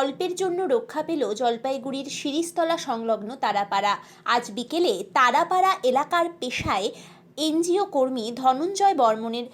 অল্পের জন্য রক্ষা পেল জলপাইগুড়ির শিরিস্তলা সংলগ্ন তারাপাড়া। আজ বিকেলে তারাপাড়া এলাকার পেশায় এনজিও কর্মী ধনঞ্জয় বর্মনের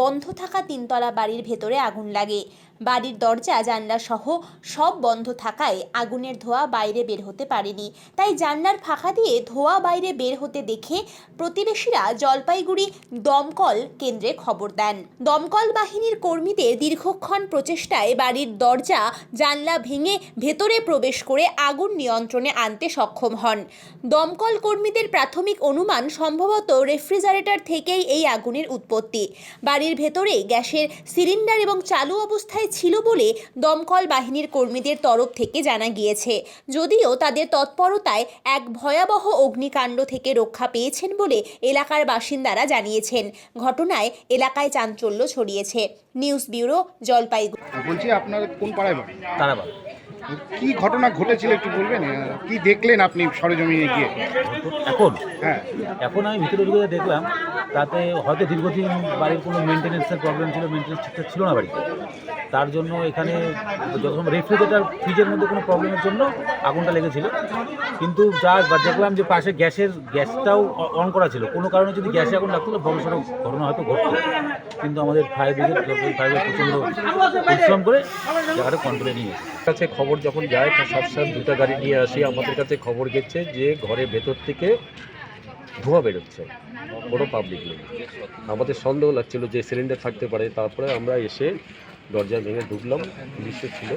বন্ধ থাকা তিনতলা বাড়ির ভেতরে আগুন লাগে। বাড়ির দরজা, জানলা সহ সব বন্ধ থাকায় আগুনের ধোঁয়া বাইরে বের হতে পারেনি। তাই জানলার ফাঁকা দিয়ে ধোঁয়া বাইরে বের হতে দেখে প্রতিবেশীরা জলপাইগুড়ি দমকল কেন্দ্রে খবর দেন। দমকল বাহিনীর কর্মীদের দীর্ঘক্ষণ প্রচেষ্টায় বাড়ির দরজা, জানলা ভেঙে ভেতরে প্রবেশ করে আগুন নিয়ন্ত্রণে আনতে সক্ষম হন। দমকল কর্মীদের প্রাথমিক অনুমান সম্ভবত রেফ্রিজারেটর থেকেই এই আগুনের উৎপত্তি। বাড়ির ভেতরে গ্যাসের সিলিন্ডার এবং চালু অবস্থায় ছিল বলে দমকল বাহিনীর কর্মীদের তরফ থেকে জানা গিয়েছে। যদিও তাদের তৎপরতায় এক ভয়াবহ অগ্নিকাণ্ড থেকে রক্ষা পেয়েছেন বলে এলাকার বাসিন্দারা জানিয়েছেন। ঘটনায় এলাকায় চাঞ্চল্য ছড়িয়েছে। News bureau Jalpaiguri. বলছি আপনার কোন পাড়ায় বাড়ি? তারাবাদ কি ঘটনা ঘটেছিল একটু বলবেন? কি দেখলেন আপনি সরেজমিনে গিয়ে? এখন? হ্যাঁ। এখন আমি ভিতরে ঢুকে দেখলাম তাতে হয়তো দীর্ঘদিন বাড়ির কোনো মেনটেন্যান্সের প্রবলেম ছিল মেনটেন্যান্স ঠিকঠাক ছিল না বাড়িতে। তার জন্য এখানে যখন রেফ্রিজারেটার ফ্রিজের মধ্যে কোনো প্রবলেমের জন্য আগুনটা লেগেছিল। কিন্তু যা দেখলাম যে পাশে গ্যাসের, গ্যাসটাও অন করা ছিল। কোনো কারণে যদি গ্যাসে আগুন লাগতো সড়ো ঘটনা হয়তো ঘটতো। কিন্তু আমাদের ফায়ার ব্রিগেড ফায়ার ব্রিগেড প্রচণ্ড পরিশ্রম করে জায়গাটা কন্ট্রোলে নিয়ে কাছে খবর যখন যায় সাথে সাথে দুটো গাড়ি নিয়ে আসি, আমাদের কাছে খবর গেছে যে ঘরের ভেতর থেকে ধোঁয়া বেরোচ্ছে, কোনো পাবলিক নেই। আমাদের সন্দেহ লাগছিল যে সিলিন্ডার থাকতে পারে। তারপরে আমরা এসে দরজা ভেঙে ঢুকলাম পুলিশও ছিল।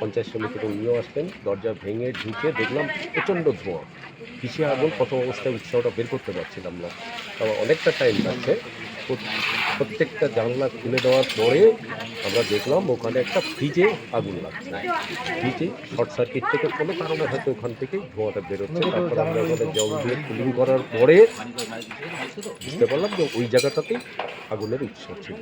পঞ্চায়েত সমিতি থেকে উনিও আসলেন দরজা ভেঙে ঢুকে দেখলাম প্রচণ্ড ধোঁয়া। কিসে আগুন প্রথম অবস্থায় উৎসাহটা বের করতে পারছিলাম না। তবে অনেকটা টাইম লাগছে। প্রত্যেকটা জানলা খুলে দেওয়ার পরে আমরা দেখলাম ওখানে একটা ফ্রিজে আগুন লাগছে। ফ্রিজে শর্ট সার্কিট থেকে কোনো কারণে হয়তো ওখান থেকে ধোঁয়াটা বেরোচ্ছে। তারপরে আমরা ওখানে জল দিয়ে কুলিং করার পরে বুঝতে পারলাম যে ওই জায়গাটাতেই আগুনের উৎস ছিল।